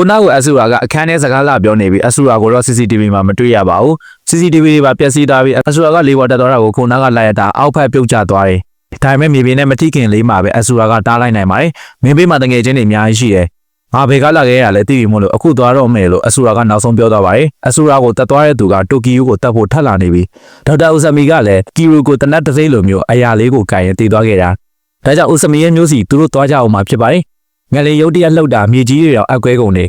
ခုနကအဆူရာကအခန်းထဲစကားလာပြောနေပြီးအဆူရာကိုတော့ CCTV မှာမတွေ့ရပါဘူး CCTV တွေပါပျက်စီးသွားပြီးအဆူရာကလေးဝတက်သွားတာကိုခုနကလိုက်ရတာအောက်ဖက်ပြုတ်ကျသွားတယ်ဒါပေမဲ့မြေပြင်နဲ့မထိခင်လေးမှာပဲအဆူရာကတားလိုက်နိုင်ပါတယ်မင်းဘေးမှာတငယ်ချင်းတွေအများကြီးရှိတယ်ငါဘေကလာခဲ့ရလဲသိပြီမို့လို့အခုသွားတော့မယ်လို့အဆူရာကနောက်ဆုံးပြောသွားပါတယ်အဆူရာကိုတက်သွားတဲ့သူကတိုကီယိုကိုတက်ဖို့ထပ်လာနေပြီဒေါက်တာဥဇမီကလည်းကီရူကိုတနတ်တစ်စိမ့်လိုမျိုးအရာလေးကိုကင်ရင်တည်သွားခဲ့တာဒါကြောင့်ဥဇမီရဲ့မျိုးစီသူတို့သွားကြအောင်မှာဖြစ်ပါတယ် ငလေးရုတ်တရက်လှုပ်တာမြေကြီးတွေတော့အကွဲကုန်နေ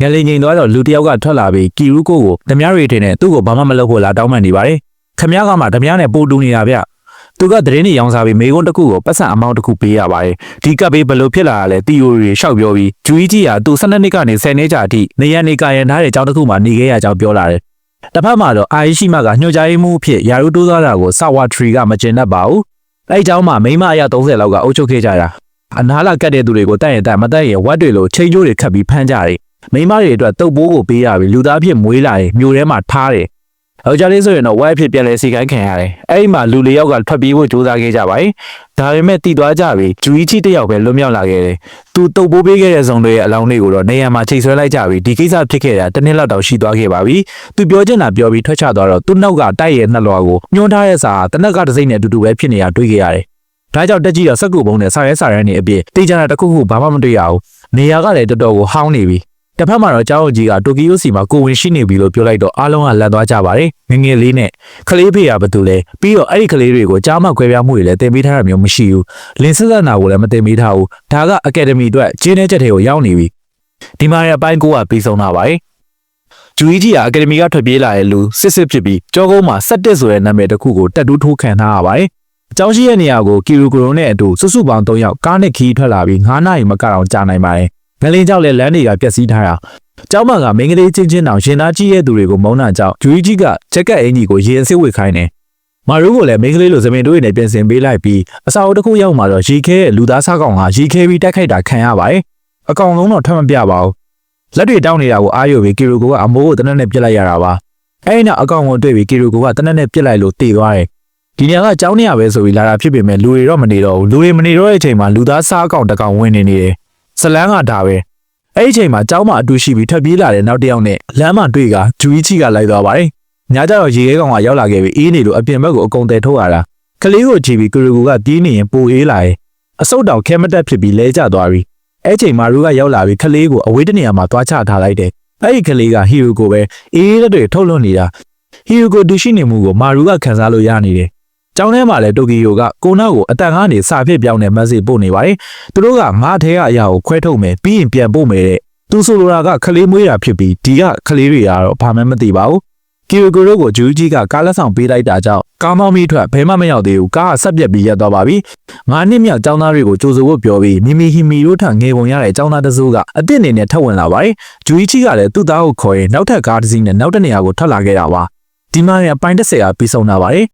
ငလေးငိန်သွားတော့လူတစ်ယောက်ကထွက်လာပြီးကီရူကိုကိုဓမြရီထင်းနဲ့သူ့ကိုဘာမှမလုပ်ဖို့လာတောင်းပန်နေပါတယ်။ခမည်းကမှဓမြနဲ့ပို့တူနေတာဗျ။သူကသတင်းတွေရောင်းစားပြီးမေကွန်းတစ်ခုကိုပတ်စံအမောင်းတစ်ခုပေးရပါတယ်။ဒီကပ်ပေးဘယ်လိုဖြစ်လာရလဲတီယိုရီရှောက်ပြောပြီးဂျူအီကြီးကသူ12နှစ်ကနေ10နှစ်ကြာအထိနေရနေကရန်ထားတဲ့အကြောင်းတစ်ခုမှနေခဲ့ရကြောင်းပြောလာတယ်။တစ်ဖက်မှာတော့အာယီရှိမကညှို့ကြားရေးမှုအဖြစ်ယာရုတိုးသွားတာကိုဆဝါထရီကမကျင်တတ်ပါဘူး။အဲဒီအကြောင်းမှာမိမအရ30လောက်ကအိုးချုပ်ခဲ့ကြတာ။ အနားလာကတ်တဲ့သူတွေကိုတတ်ရင်တတ်မတတ်ရင်ဝတ်တွေလိုချိန်ကျိုးတွေခတ်ပြီးဖမ်းကြတယ်။မိန်းမတွေအတွက်တုပ်ပိုးကိုပေးရပြီလူသားဖြစ်မွေးလာရင်မြို့ထဲမှာထားတယ်။ယောက်ျားလေးဆိုရင်တော့ဝိုင်းဖြစ်ပြန်လဲစီကိုင်းခံရတယ်။အဲ့ဒီမှာလူလေးယောက်ကထွက်ပြေးဖို့ကြိုးစားခဲ့ကြပါ යි ။ဒါပေမဲ့တည်သွားကြပြီဂျူအီချီတစ်ယောက်ပဲလွတ်မြောက်လာခဲ့တယ်။သူတုပ်ပိုးပေးခဲ့တဲ့ဇုံတွေရဲ့အလောင်းတွေကိုတော့နေရာမှာချိန်ဆွဲလိုက်ကြပြီဒီကိစ္စဖြစ်ခဲ့တာတစ်နှစ်လောက်တောင်ရှိသွားခဲ့ပါပြီ။သူပြောချင်တာပြောပြီးထွက်ချသွားတော့သူ့နောက်ကတိုက်ရဲ့နှက်လွာကိုညှိုးထားတဲ့စာကတနက်ကတစ်စိမ့်နဲ့အတူတူပဲဖြစ်နေတာတွေ့ခဲ့ရတယ်။ ဒါကြောင့်တက်ကြီးတော့စက်ကူပုံးနဲ့ဆာရဲဆာရဲနေအပြည့်တေးကြတာတစ်ခုခုဘာမှမတွေ့ရဘူး။နေရာကလည်းတော်တော်ကိုဟောင်းနေပြီ။တစ်ဖက်မှာတော့ကျောင်းအကြီးကတိုကီယိုစီမှာကိုဝင်ရှိနေပြီလို့ပြောလိုက်တော့အားလုံးကလန့်သွားကြပါတယ်ငငယ်လေးနဲ့ခလေးဖေးရဘာတူလဲပြီးတော့အဲ့ဒီခလေးတွေကိုကြားမှခွဲပြားမှုတွေလည်းတင်ပေးထားတာမျိုးမရှိဘူးလင်းဆက်ဆက်နာကိုလည်းမတင်ပေးထားဘူးဒါကအကယ်ဒမီအတွက်ကျင်းတဲ့ချက်တွေကိုရောက်နေပြီဒီမှာရအပိုင်းကိုကပြီးဆုံးတာပါတယ်ဂျူအီကြီးကအကယ်ဒမီကထွက်ပြေးလာတဲ့လူစစ်စစ်ဖြစ်ပြီးကြောကုန်းမှာ17ဆိုတဲ့နာမည်တစ်ခုကိုတက်တူးထိုးခံထားရပါတယ် အကြောင်းရှိတဲ့နေရာကိုကီရူဂရိုနဲ့အတူစုစုပေါင်း3ယောက်ကားနဲ့ခီးထွက်လာပြီး9နာရီမကတော့ကြာနိုင်ပါတယ်ငလင်းကြောက်လည်းလမ်းတွေကပျက်စီးထားတာကျောင်းမကမင်းကလေးချင်းချင်းတောင်ရှင်သားကြီးရဲ့သူတွေကိုမုန်းတာကြောင့်ဂျူကြီးကချက်ကက်အင်ကြီးကိုရေအစ်စ်ဝစ်ခိုင်းတယ်။မာရူးကိုလည်းမင်းကလေးလိုဇမင်တို့ရနဲ့ပြင်ဆင်ပေးလိုက်ပြီးအစာအုပ်တစ်ခုရောက်မှတော့ရီခဲရဲ့လူသားစားကောင်ကရီခဲပြီးတိုက်ခိုက်တာခံရပါတယ်။အကောင်လုံးတော့ထပ်မပြပါဘူး။လက်တွေတောင်းနေတာကိုအားရပြီးကီရူကိုကအမိုးကိုတနက်နဲ့ပြစ်လိုက်ရတာပါ။အဲဒီနောက်အကောင်ကိုတွေ့ပြီးကီရူကိုကတနက်နဲ့ပြစ်လိုက်လို့တေသွားတယ်။ ဒီနေရာကကျောင်းနေရပဲဆိုပြီးလာတာဖြစ်ပေမဲ့လူတွေတော့မနေတော့ဘူး။လူတွေမနေတော့တဲ့အချိန်မှာလူသားစားကောင်တစ်ကောင်ဝင်နေနေတယ်။ဇလန်းကဒါပဲ။အဲ့ဒီအချိန်မှာကျောင်းမှာအတူရှိပြီးထပ်ပြေးလာတဲ့နောက်တစ်ယောက်နဲ့လမ်းမှာတွေ့ကဂျူအီချီကလိုက်သွားပါတယ်။ညကျတော့ရေခဲကောင်ကရောက်လာခဲ့ပြီးအေးနေလို့အပြင်ဘက်ကိုအကုန်တဲထုတ်ရတာ။ကလေးကိုကြည့်ပြီးကရူကူကတီးနေရင်ပိုအေးလာရဲ့။အဆုတ်တောင်ခဲမတက်ဖြစ်ပြီးလဲကျသွားပြီ။အဲ့ဒီအချိန်မှာရူကရောက်လာပြီးကလေးကိုအဝေးတနေရာမှာသွားချထားလိုက်တယ်။အဲ့ဒီကလေးကဟီရိုကိုပဲအေးတဲ့တွေထုတ်လွှတ်နေတာ။ဟီရိုကိုဒူရှိနေမှုကိုမာရူကခံစားလို့ရနေတယ်။ ကျောင်းထဲမှာလည်းတိုကီယိုကကိုနာကိုအတန်ကနေစာဖြစ်ပြောင်းတဲ့ message ပို့နေပါတယ်။သူတို့ကငါထဲကအရာကိုခွဲထုတ်မယ်ပြီးရင်ပြန်ပို့မယ်တဲ့။သူဆိုလိုတာကခလေးမွေးတာဖြစ်ပြီးဒီကခလေးတွေကတော့ဘာမှမသိပါဘူးကီယိုကိုရိုကိုဂျူဂျီကကားလက်ဆောင်ပေးလိုက်တာကြောင့်ကားမောင်းပြီးထွက်ဘဲမှမရောက်သေးဘူးကားကဆက်ပြက်ပြီးရက်သွားပါပြီငါးနှစ်မြောက်ចောင်းသားတွေကိုကြိုဆိုဖို့ပြောပြီးမီမီဟီမီတို့ထငေပုံရတဲ့ចောင်းသားတစိုးကအစ်စ်အနေနဲ့ထပ်ဝင်လာပါတယ်ဂျူဂျီကလည်းသူ့သားကိုခေါ်ရင်နောက်ထပ်ကားတစ်စီးနဲ့နောက်တစ်နေရာကိုထွက်လာခဲ့တာပါဒီမှာရပိုင်းတစ်ဆယ်ကပြီးဆုံးတာပါတယ်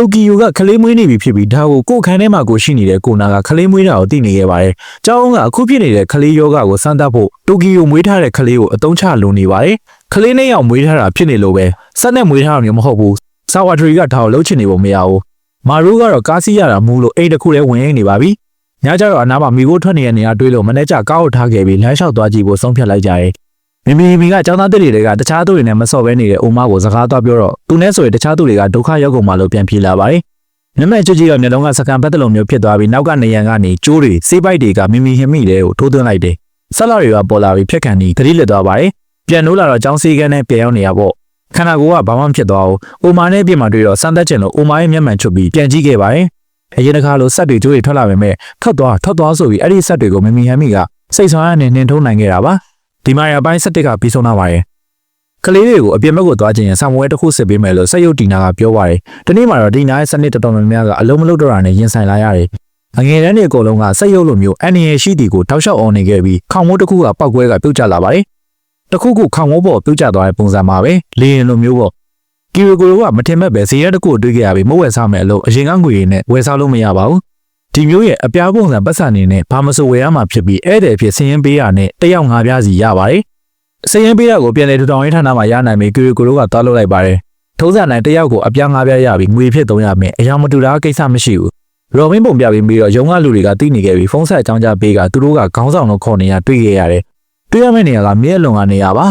တိုကီယိုကခလေးမွေးနေပြီဖြစ်ပြီးဒါကိုကိုယ်ခန်းထဲမှာကိုရှိနေတဲ့ကိုနာကခလေးမွေးတာကိုသိနေခဲ့ပါတယ်။ကျောင်းကအခုဖြစ်နေတဲ့ခလေးယောဂကိုစမ်းသပ်ဖို့တိုကီယိုမွေးထားတဲ့ခလေးကိုအတုံးချလိုနေပါတယ်။ခလေးနဲ့ရောက်မွေးထားတာဖြစ်နေလို့ပဲစက်နဲ့မွေးထားတာမျိုးမဟုတ်ဘူး။ဆာဝါထရီကထားကိုလှုပ်ချင်နေပုံမရဘူး။မာရူကတော့ကားစီးရတာမူလို့အိတ်တစ်ခုလည်းဝင်ရနေပါပြီ။ညကျတော့အနားမှာမိကိုထွက်နေတဲ့နေရာတွေးလို့မနေ့ကကားကိုထားခဲ့ပြီးလမ်းလျှောက်သွားကြည့်ဖို့ဆုံးဖြတ်လိုက်ကြတယ်။ မီမီမီကကျောင်းသားတွေကတခြားသူတွေနဲ့မစော်ဘဲနေတဲ့အိုမကိုစကားသွားပြောတော့သူနဲ့ဆိုရင်တခြားသူတွေကဒုက္ခရောက်ကုန်မှလို့ပြန်ပြေးလာပါတယ်။နမက်ချွကြီးကမျက်လုံးကစကန်ပတ်တလုံးမျိုးဖြစ်သွားပြီးနောက်ကနေရန်ကနေကျိုးတွေစေးပိုက်တွေကမီမီဟင်မိတွေကိုထိုးသွင်းလိုက်တယ်။ဆက်လာတွေကပေါ်လာပြီးဖြက်ခံပြီးသတိလက်သွားပါတယ်။ပြန်နိုးလာတော့ကျောင်းစီကန်းနဲ့ပြန်ရောက်နေရပေါ့။ခန္ဓာကိုယ်ကဘာမှမဖြစ်သွားဘူး။အိုမာနဲ့ပြင်မှာတွေ့တော့စမ်းသက်ချင်လို့အိုမာရဲ့မျက်မှန်ချွတ်ပြီးပြန်ကြည့်ခဲ့ပါတယ်။အရင်တစ်ခါလိုဆက်တွေကျိုးတွေထွက်လာပေမဲ့ထွက်သွားထွက်သွားဆိုပြီးအဲ့ဒီဆက်တွေကိုမီမီဟင်မိကစိတ်ဆောင်းရနဲ့နှင်ထုံးနိုင်ခဲ့တာပါ။ ဒီမှာရပိုင်းဆက်တစ်ကပြီးဆုံးသွားပါတယ်။ကလေးတွေကိုအပြင်ဘက်ကိုသွားခြင်းရင်ဆာမွဲတစ်ခုစစ်ပေးမယ်လို့ဆက်ရုပ်တီနာကပြောပါတယ်။ဒီနေ့မှာတော့ဒီနာရဲ့စနစ်တော်တော်များများကအလုံးမလုံးတော့တာနဲ့ရင်ဆိုင်လာရတယ်။အငယ်တန်းတွေအကုန်လုံးကဆက်ရုပ်လိုမျိုးအန်နီရရှိတီကိုတောက်လျှောက်အောင်နေခဲ့ပြီးခေါင်မိုးတစ်ခုကပောက်ကွဲကပြုတ်ကျလာပါတယ်။တစ်ခုခုခေါင်မိုးပေါ်ပြုတ်ကျသွားတဲ့ပုံစံပါပဲ။လေရင်လိုမျိုးပေါ့။ကီရိုကိုရိုကမထင်မဲ့ပဲဇေယျတစ်ခုကိုတွေးခဲ့ရပြီးမဝယ်စားမယ်လို့အရင်ကငွေရည်နဲ့ဝယ်စားလို့မရပါဘူး။ ဒီမျိုးရဲ့အပြားပုံစံပတ်စံနေနဲ့ဘာမဆိုဝယ်ရမှာဖြစ်ပြီးဧည့်သည်အဖြစ်ဆင်းရင်ပေးရနဲ့တစ်ယောက်ငါးပြားစီရပါတယ်။စရင်ပေးတာကိုပြန်လေထူထောင်ရေးဌာနမှာရနိုင်ပြီကီရီကိုတို့ကတားလို့လိုက်ပါတယ်ထုံးစံတိုင်းတစ်ယောက်ကိုအပြားငါးပြားရပြီးငွေဖြစ်သုံးရမယ်အရာမတူတာကိစ္စမရှိဘူးရောဘင်းပုံပြပြီးပြီးတော့ရုံးကလူတွေကသိနေခဲ့ပြီးဖုန်းဆက်အကြောင်းကြားပေးကသူတို့ကခေါင်းဆောင်လို့ခေါ်နေရတွေ့ခဲ့ရတယ်တွေ့ရမယ့်နေရာကမြဲလုံကနေရပါ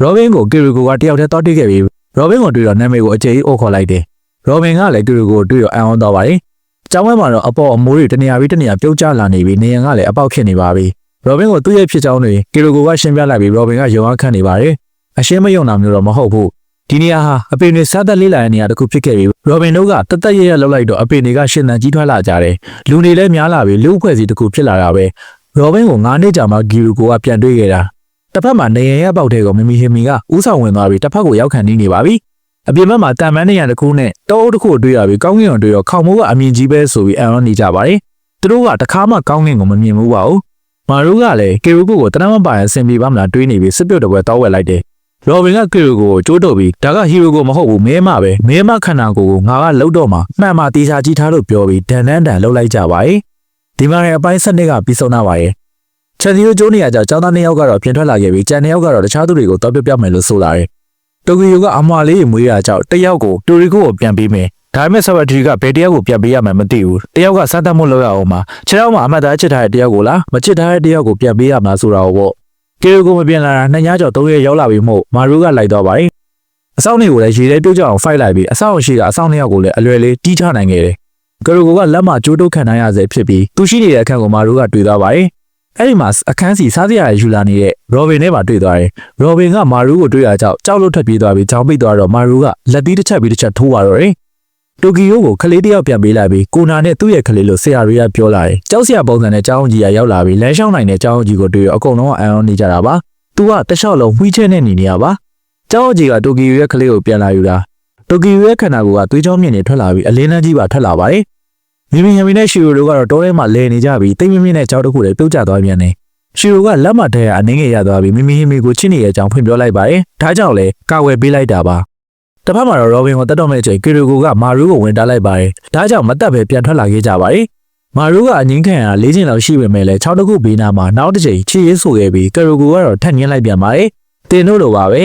ရောဘင်းကိုကီရီကိုကတယောက်တည်းတောက်တိခဲ့ပြီးရောဘင်းကိုတွေ့တော့နာမည်ကိုအကျေကြီးအုပ်ခေါ်လိုက်တယ်ရောဘင်းကလည်းကီရီကိုတွေ့တော့အံ့ဩသွားပါတယ် ကျောင်းဝဲမှာတော့အပေါ်အမိုးတွေတနေရာပြီးတနေရာပြုတ်ကျလာနေပြီးနေရန်ကလည်းအပေါက်ဖြစ်နေပါပြီရောဘင်းကိုသူ့ရဲ့ဖြစ်ကြောင်းတွေကီရီကိုကရှင်းပြလိုက်ပြီးရောဘင်းကယုံအားခံနေပါတယ်အရှင်းမယုံတာမျိုးတော့မဟုတ်ဘူးဒီနေရာဟာအပင်တွေစားသက်လေးလာတဲ့နေရာတစ်ခုဖြစ်ခဲ့ပြီးရောဘင်တို့ကတသက်ရရလောက်လိုက်တော့အပင်တွေကရှင်းတန်ကြီးထွားလာကြတယ်လူတွေလည်းများလာပြီးလူအဖွဲ့အစည်းတစ်ခုဖြစ်လာတာပဲရောဘင်ကို9နှစ်ကြာမှဂီရူကိုကပြန်တွေ့ခဲ့တာတစ်ဖက်မှာနေရရပေါက်တဲ့ကိုမမီဟီမီကဥဆောင်ဝင်သွားပြီးတစ်ဖက်ကိုရောက်ခံနေနေပါပြီ အပြင်ဘက်မှာတန်မန်းနေရတစ်ခုနဲ့တောအုပ်တစ်ခုတွေ့ရပြီးကောင်းကင်ကိုတွေ့တော့ခေါင်မိုးကအမြင်ကြီးပဲဆိုပြီးအံ့ဩနေကြပါတယ်သူတို့ကတခါမှကောင်းကင်ကိုမမြင်ဘူးပါဘူးမာရူကလည်းကီရူကိုကိုတနမပိုင်အဆင်ပြေပါမလားတွေးနေပြီးစစ်ပြုတ်တပွဲတောက်ဝက်လိုက်တယ်ရောဘင်ကကီရူကိုကျိုးတော့ပြီးဒါကဟီရိုကိုမဟုတ်ဘူးမဲမပဲမဲမခန္ဓာကိုယ်ကိုငါကလှုပ်တော့မှမှန်မှတေချာကြီးထားလို့ပြောပြီးဒန်ဒန်ဒန်လှုပ်လိုက်ကြပါရဲ့ဒီမှာရဲ့အပိုင်းစနစ်ကပြီးဆုံးတော့ပါရဲ့ချန်ဒီယိုကျိုးနေရကြကျောင်းသားနှစ်ယောက်ကတော့ပြင်ထွက်လာခဲ့ပြီးကျန်နှစ်ယောက်ကတော့တခြားသူတွေကိုတော့ပြပြမယ်လို့ဆိုလာတယ် တိုကီယိုကအမွာလေးကိုမွေးရကြောက်တစ်ယောက်ကိုတိုရီကိုကိုပြန်ပေးမယ်ဒါပေမဲ့ဆဝတ်ထရီကဘယ်တယောက်ကိုပြန်ပေးရမှန်းမသိဘူးတယောက်ကစမ်းသပ်မှုလုပ်ရအောင်မှာခြေထောက်မှာအမှတ်သားချစ်ထားတဲ့တယောက်ကိုလားမချစ်ထားတဲ့တယောက်ကိုပြန်ပေးရမှာဆိုတာပေါ့ကီရိုကိုမပြန်လာတာနှစ်ညကျော်သုံးရက်ရောက်လာပြီမို့မာရူကလိုက်တော့ပါတယ်။အဆောင်တွေကိုလည်းရေထဲပြုတ်ကြအောင်ဖိုက်လိုက်ပြီးအဆောင်ရှိကအဆောင်နှစ်ယောက်ကိုလည်းအလွယ်လေးတီးချနိုင်ခဲ့တယ်။ကီရိုကိုကလက်မကျိုးတုတ်ခံနိုင်ရစေဖြစ်ပြီးသူရှိနေတဲ့အခန်းကိုမာရူကတွေ့သွားပါတယ်။ အဲ့ဒီမှာအခန်းစီစားစရာယူလာနေတဲ့ရောဘင်နဲ့ပါတွေ့သွားတယ်။ရောဘင်ကမာရူကိုတွေ့ရကြောက်ကြောက်လို့ထွက်ပြေးသွားပြီးကြောင်ပိတ်သွားတော့မာရူကလက်သီးတစ်ချက်ပြီးတစ်ချက်ထိုးသွားတော့တယ်။တိုကီယိုကိုခလေးတစ်ယောက်ပြန်ပေးလိုက်ပြီးကိုနာနဲ့သူ့ရဲ့ခလေးလို့ဆရာရီကပြောလာတယ်။ကြောက်စရာပုံစံနဲ့ကျောင်းကြီးကရောက်လာပြီးလမ်းလျှောက်နိုင်တဲ့ကျောင်းကြီးကိုတွေ့ရအကုန်လုံးကအံ့ဩနေကြတာပါ။ तू ကတခြားလုံးဝှီးချက်နဲ့နေနေရပါ။ကျောင်းကြီးကတိုကီယိုရဲ့ခလေးကိုပြန်လာယူတာ။တိုကီယိုရဲ့ခန္ဓာကိုယ်ကသွေးကြောမြင့်နေထွက်လာပြီးအလင်းနှန်းကြီးပါထွက်လာပါတယ်။ မိမိဟမီနဲ့ရှီရိုတို့ကတော့တောထဲမှာလဲနေကြပြီးတိတ်မမင်းနဲ့ကြောက်တစ်ခုတွေပြုတ်ကျသွားပြန်တယ်။ရှီရိုကလက်မထဲကအနှင်းငယ်ရသွားပြီးမိမိဟမီကိုချစ်နေတဲ့အကြောင်းဖွင့်ပြောလိုက်ပါတယ်။ဒါကြောင့်လဲကာဝယ်ပေးလိုက်တာပါ။တစ်ဖက်မှာတော့ရောဘင်ကိုတတ်တော့မဲ့အချိန်ကီရိုကိုကမာရူကိုဝင်တားလိုက်ပါတယ်။ဒါကြောင့်မတက်ပဲပြန်ထွက်လာခဲ့ကြပါတယ်။မာရူကအငင်းခံရ၄ချိန်လောက်ရှိပေမဲ့လည်း6တခုဘေးနာမှာနောက်တစ်ချိန်ချီရေးဆိုခဲ့ပြီးကီရိုကိုကတော့ထက်ညင်းလိုက်ပြန်ပါတယ်။တင်တို့လိုပါပဲ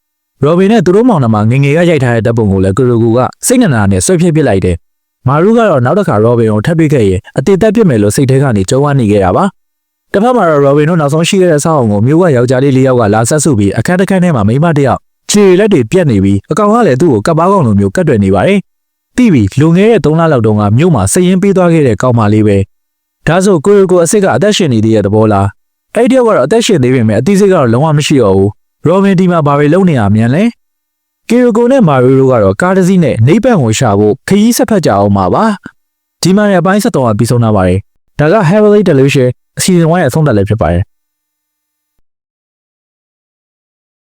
။ရောဘင်နဲ့သူတို့မောင်နှမငယ်ငယ်ကရိုက်ထားတဲ့တပ်ပုံကိုလည်းကီရိုကိုကစိတ်နနာနဲ့ဆွဲဖြစ်ပစ်လိုက်တယ်။ မာရူကတော့နောက်တစ်ခါရောဘင်ကိုထပ်တွေ့ခဲ့ရင်အတေတက်ပစ်မယ်လို့စိတ်ထဲကနေကြုံဝနေခဲ့တာပါ။တစ်ဖက်မှာတော့ရောဘင်တို့နောက်ဆုံးရှိခဲ့တဲ့ဆောက်အောင်ကိုမြို့ကယောက်ျားလေးလေးယောက်ကလာဆက်စုပြီးအခန်းတစ်ခန်းထဲမှာမိန်းမတစ်ယောက်ခြေလက်တွေပြက်နေပြီးအကောင်ကလည်းသူ့ကိုကပ်ပါကောင်လိုမျိုးကတ်တွယ်နေပါတယ်။တိပြီးလွန်ခဲ့တဲ့3လလောက်တုန်းကမြို့မှာစည်ရင်ပေးသွားခဲ့တဲ့ကောင်မလေးပဲ။ဒါဆိုကိုရီကိုအစ်စ်ကအသက်ရှင်နေသေးတဲ့သဘောလား။အဲ့ဒီတယောက်ကတော့အသက်ရှင်သေးပေမဲ့အသိစိတ်ကတော့လုံးဝမရှိတော့ဘူး။ရောဘင်ဒီမှာဘာပဲလုပ်နေရမြန်လဲ။ ကီရိုကိုနဲ့မာရီယိုကတော့ကားတစ်စီးနဲ့နေပန့်ကိုရှာဖို့ခရီးဆက်ဖက်ကြအောင်ပါပါ။ဒီမှာရဲ့အပိုင်းဆက်တော့ပြီးဆုံးလာပါတယ်။ဒါက Heavily Delusion အစီအစဉ်1ရဲ့အဆုံးသတ်လည်းဖြစ်ပါတယ်